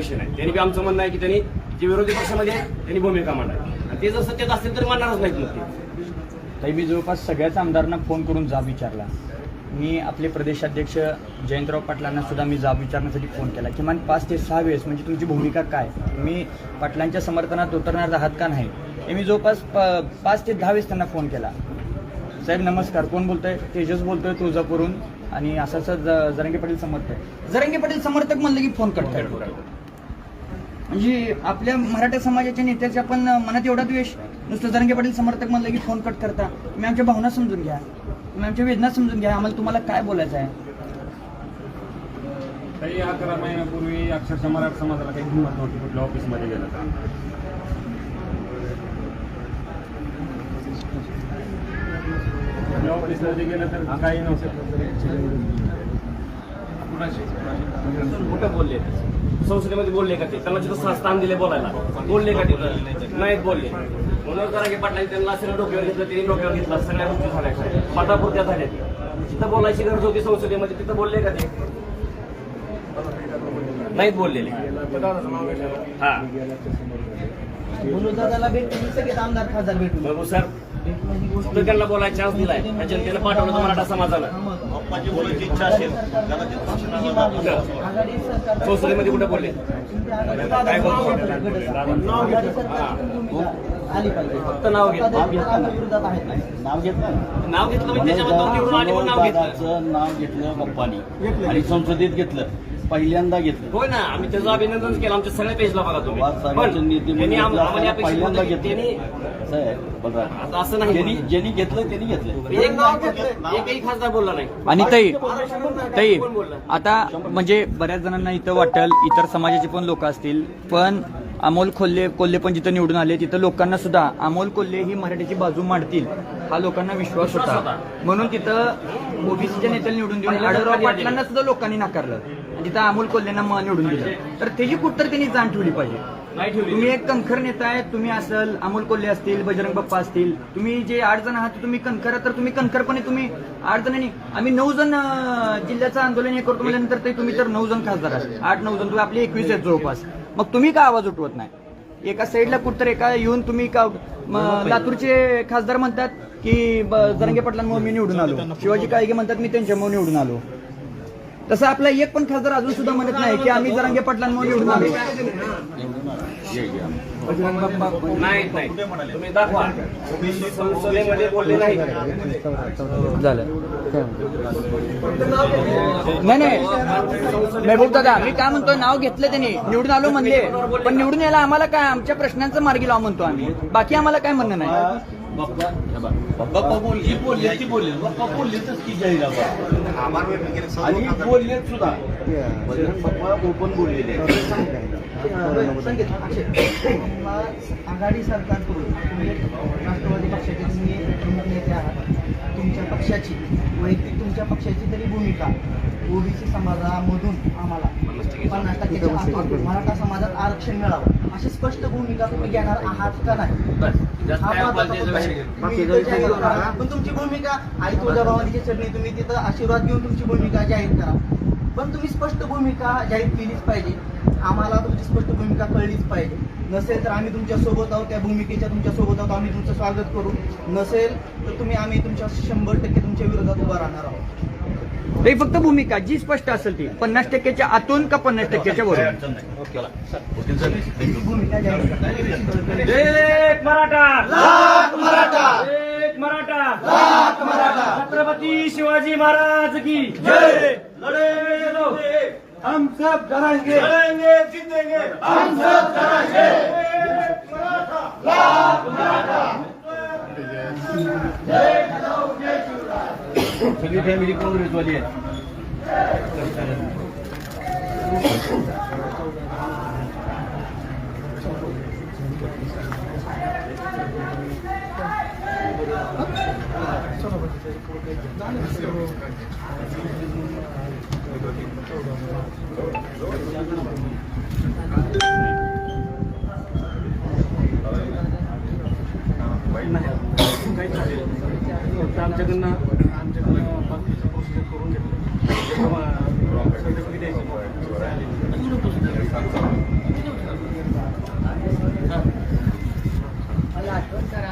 विषय नाही. त्यांनी बी आमचं म्हणणं आहे की त्यांनी जे विरोधी पक्षामध्ये त्यांनी भूमिका मांडावी. आणि ते जर सत्तेत असतील तर मांडणारच नाहीत मग ते. ताई मी जवळपास सगळ्याच आमदारांना फोन करून जाब विचारला. मी आपले प्रदेशाध्यक्ष जयंतराव पाटलांना सुद्धा मी जाब विचारण्यासाठी फोन केला. किमान पाच ते सहा वेळेस म्हणजे तुमची भूमिका काय? मी पाटलांच्या समर्थनात उतरणार आहात का नाही? हे मी जवळपास प- पाच ते दहा वेळेस त्यांना फोन केला. साहेब नमस्कार. कोण बोलतोय? तेजस बोलतोय तुळजापूरून आणि असं असं ज- जरंगे पाटील समर्थक. जरंगे पाटील समर्थक म्हणलं की फोन कट करतो म्हणजे आपल्या मराठा समाजाच्या नेत्याच्या पण मनात एवढा द्वेष नुसतं जरंगे पाटील समर्थक म्हणलं की फोन कट करता. तुम्ही आमच्या भावना समजून घ्या. तुम्ही आमच्या वेदना समजून घ्या. आम्हाला तुम्हाला काय बोलायचं आहे? काही अकरा महिन्यापूर्वी अक्षरशः मराठा समाजाला काही हिंमत नव्हती कुठल्या ऑफिसमध्ये गेलं तर. ऑफिसला गेलं तर काही नव्हतं. कुठं बोलले संसदेमध्ये बोलले का ते? त्यांना तिथं स्थान दिले बोलायला. बोलले का तिथं? नाहीत बोलले. म्हणून जरा की पाटलांनी त्यांना सगळं डोक्यावर घेतलं त्यांनी डोक्यावर घेतलं. सगळ्या गोष्टी झाल्या. पटापुरत्या झाल्या तिथं बोलायची गरज होती संसदेमध्ये. तिथं बोलले का ते? नाहीत बोललेले. हा. बोलू दादाला भेटून सगळे आमदार खासदार भेटून. बघू सर. त्यांना बोलायला चान्स दिलाय. त्या जनतेला पाठवलं तर मराठा समाजानं माझी बोलायची इच्छा असेल त्याला ते संसदेमध्ये कुठं बोलले? काय आली पाहिजे. फक्त नाव घेत विरोधात आहेत. नाव घेतलं? नाव घेतलं म्हणजे त्याच्याबद्दल निवडून आले म्हणून नाव घेतलं. दादाचं नाव घेतलं पप्पानी. आणि संसदेत घेतलं. पहिल्यांदा घेतलं. होय ना आम्ही त्याचं अभिनंदन केलं. आमच्या सगळ्या पेजला बघा तुम्ही. वाद साहेबांचे पण नेते त्यांनी आम- म्हणून आम्हाला अपेक्षित पहिल्यांदा होतं की त्यांनी घेतलं साहेब. आता असं नाही. ज्यांनी घेतलं त्यांनी घेतलं एक नाव घेतलं एकही खासदार बोलला नाही. आणि ताई ताई कोण बोललं? आता म्हणजे बऱ्याच जणांना इथं वाटेल इतर समाजाचे पण लोक असतील पण अमोल खोल्ले कोल्हे पण जिथं निवडून आले तिथं लोकांना सुद्धा अमोल कोल्हे ही मराठीची बाजू मांडतील हा लोकांना विश्वास होता. म्हणून तिथं ओबीसीच्या नेत्याला निवडून देऊन आढळराव पाटलांना सुद्धा लोकांनी नाकारलं. तिथं अमोल कोल्हेंना निवडून दिलं. तर त्याची कुठतर त्यांनी जाण ठेवली पाहिजे. तुम्ही एक कणखर नेता आहे तुम्ही असाल अमोल कोल्हे असतील बजरंग बाप्पा असतील तुम्ही जे आठ जण आहात तुम्ही कणखर आहात, तर तुम्ही कणखरपणे तुम्ही आठ जणांनी आम्ही नऊ जण जिल्ह्याचं आंदोलन हे करतो म्हणल्यानंतर ते तुम्ही तर नऊ जण खासदार आहात. आठ नऊ जण तुम्ही आपले एकवीस आहेत जवळपास. मग तुम्ही का आवाज उठवत नाही? एका साईडला कुठतर एका येऊन तुम्ही का म, लातूरचे खासदार म्हणतात की जरांगे पाटलांमुळे मी निवडून आलो. शिवाजी काळगे म्हणतात मी त्यांच्यामुळे निवडून आलो. तसं आपला एक पण खासदार अजून सुद्धा म्हणत नाही की आम्ही जरांगे पाटलांमुळे निवडून आलो नाही नाही. तुम्ही दाखवा. संसदेमध्ये बोलले नाही. झालं. नाही नाही. महबूब दादा मी काय म्हणतोय नाव घेतलं त्यांनी. निवडून आलो म्हणले. पण निवडून यायला आम्हाला काय आमच्या प्रश्नांचं मार्गी लावा म्हणतो आम्ही. बाकी आम्हाला काय म्हणणं नाही. बाप्पा बोलली ही बोलली ती बोलली. बाप्पा बोललेच की जाहीर आणि बोललेत सुद्धा. बजरंग बाप्पा ओपन बोललेले आघाडी सरकारकडून राष्ट्रवादी पक्षाचे तुम्ही प्रमुख नेते आहात. तुमच्या पक्षाची वैयक्तिक तुमच्या पक्षाची तरी भूमिका ओबीसी समाजामधून आम्हाला पन्नास टक्क्याच्या आतून मराठा समाजात आरक्षण मिळावं अशी स्पष्ट भूमिका तुम्ही घेणार आहात का नाही? हा. पण तुमची भूमिका आई तुळजाभवानीची चरणी तुम्ही तिथं आशीर्वाद घेऊन तुमची भूमिका जाहीर करा. पण तुम्ही स्पष्ट भूमिका जाहीर केलीच पाहिजे. आम्हाला तुमची स्पष्ट भूमिका कळलीच पाहिजे. नसेल तर आम्ही तुमच्यासोबत आहोत त्या भूमिकेच्या तुमच्यासोबत आहोत आम्ही तुमचं स्वागत करू. नसेल तर तुम्ही आम्ही तुमच्या शंभर टक्के तुमच्या विरोधात उभा राहणार आहोत. ते फक्त भूमिका जी स्पष्ट असेल ती. पन्नास टक्क्याच्या आतून का पन्नास टक्क्याच्या बरोबर नाही. you. भूमिका जाहीर करा एक मराठा. लाख मराठा. एक मराठा. लाख मराठा. छत्रपती शिवाजी महाराज की जय. लढे. हम सब डरेंगे लड़ेंगे जीतेंगे हम सब डरेंगे एक मराठा लाख मराठा सगळी फॅमिली काँग्रेसवाली आहे फक्त आमच्याकडनं आमच्याकडनं बाकीचे पुस्तक करून घेतलं आठवण करा